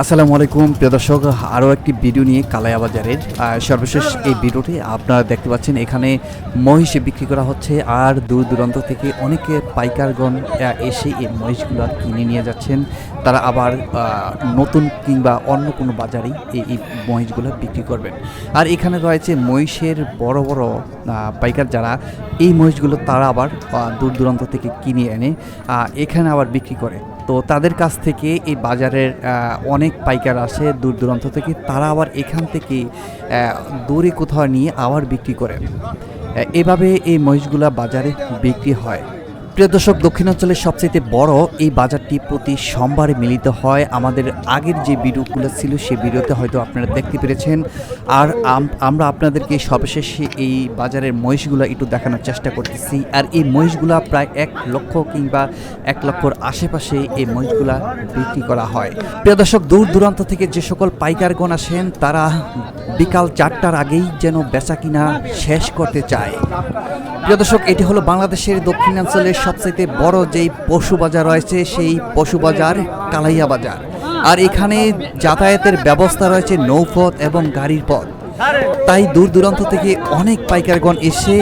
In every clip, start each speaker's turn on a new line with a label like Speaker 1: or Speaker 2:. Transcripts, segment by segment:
Speaker 1: আসসালামু আলাইকুম, প্রিয় দর্শক, আরও একটি ভিডিও নিয়ে কালায়া বাজারের সর্বশেষ এই ভিডিওটি আপনারা দেখতে পাচ্ছেন, এখানে মহিষে বিক্রি করা হচ্ছে আর দূর দূরান্ত থেকে অনেকে পাইকারগণ এসে এই মহিষগুলো কিনে নিয়ে যাচ্ছেন। তারা আবার নতুন কিংবা অন্য কোনো বাজারেই এই মহিষগুলো বিক্রি করবেন। আর এখানে রয়েছে মহিষের বড় বড় পাইকার যারা, এই মহিষগুলো তারা আবার দূর দূরান্ত থেকে কিনে এনে এখানে আবার বিক্রি করে। তো তাদের কাছ থেকে এই বাজারের অনেক পাইকার আসে দূর দূরান্ত থেকে। তারা আবার এখান থেকে দূরে কোথাও নিয়ে আবার বিক্রি করে এভাবে এই মহিষগুলা বাজারে বিক্রি হয়। প্রিয় দর্শক, দক্ষিণাঞ্চলের সবচেয়ে বড় এই বাজারটি প্রতি সোমবারে মিলিত হয়। আমাদের আগের যে ভিডিওগুলো ছিল, সেই ভিডিওতে হয়তো আপনারা দেখতে পেরেছেন। আর আমরা আপনাদেরকে সর্বশেষে এই বাজারের মহিষগুলো একটু দেখানোর চেষ্টা করতেছি। আর এই মহিষগুলা প্রায় এক লক্ষ কিংবা এক লক্ষর আশেপাশে এই মহিষগুলা বিক্রি করা হয়। প্রিয় দর্শক, দূর দূরান্ত থেকে যে সকল পাইকারগণ আসেন, তারা বিকাল চারটার আগেই যেন বেচা কিনা শেষ করতে চায়। প্রিয় দর্শক, এটি হলো বাংলাদেশের দক্ষিণাঞ্চলের সবচেয়ে বড় যেই পশু বাজার রয়েছে, সেই পশু বাজার কালাইয়া বাজার। আর এখানে যাতায়াতের ব্যবস্থা রয়েছে নৌপথ এবং গাড়ির পথ। তাই দূর দূরান্ত থেকে অনেক পাইকারগণ এসে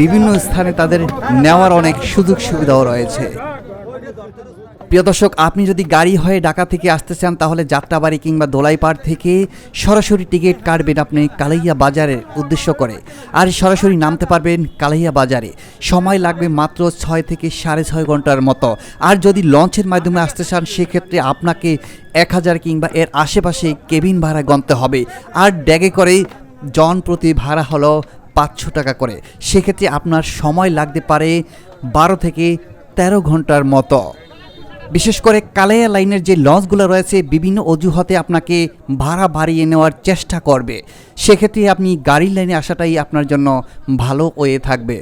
Speaker 1: বিভিন্ন স্থানে তাদের নেওয়ার অনেক সুযোগ সুবিধাও রয়েছে। প্রিয় দর্শক, আপনি যদি গাড়ি হয়ে ঢাকা থেকে আসতে চান, তাহলে যাত্রাবাড়ি কিংবা দোলাইপাড় থেকে সরাসরি টিকিট কাটবেন আপনি কালাইয়া বাজারের উদ্দেশ্য করে। আর সরাসরি নামতে পারবেন কালাইয়া বাজারে। সময় লাগবে মাত্র ছয় থেকে সাড়ে ছয় ঘণ্টার মতো। আর যদি লঞ্চের মাধ্যমে আসতে চান, সেক্ষেত্রে আপনাকে এক হাজার কিংবা এর আশেপাশে কেবিন ভাড়া গণতে হবে। আর ড্যাগে করে জন প্রতি ভাড়া হলো পাঁচশো টাকা করে। সেক্ষেত্রে আপনার সময় লাগতে পারে বারো থেকে তেরো ঘণ্টার মতো। বিশেষ করে কালাইয়া লাইনের যে লঞ্চগুলো রয়েছে, বিভিন্ন অজুহাতে আপনাকে ভাড়া বাড়িয়ে নেওয়ার চেষ্টা করবে। সেক্ষেত্রে আপনি গাড়ির লাইনে আসাটাই আপনার জন্য ভালো ওয়ে থাকবে।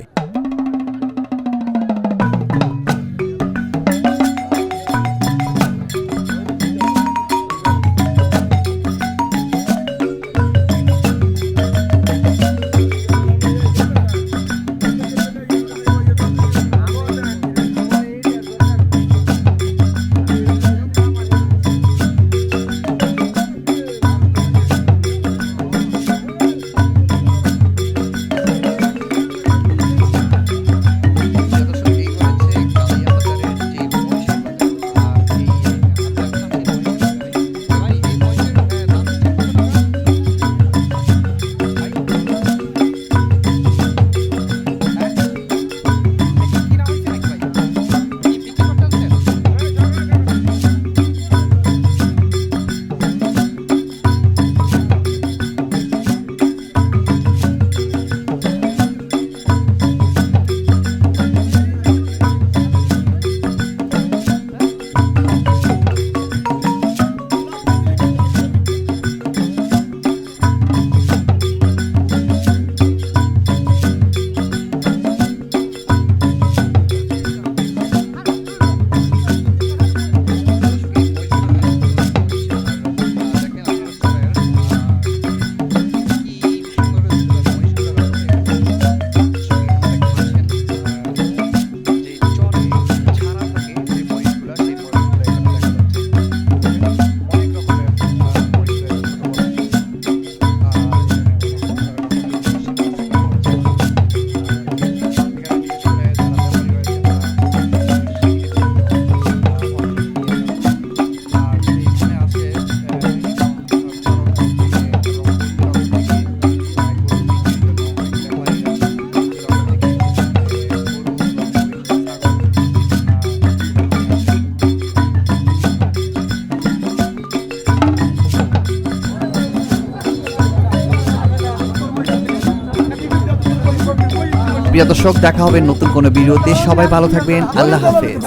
Speaker 1: প্রিয় দর্শক দেখা হবে নতুন কোনো ভিডিওতে সবাই ভালো থাকবেন আল্লাহ হাফেজ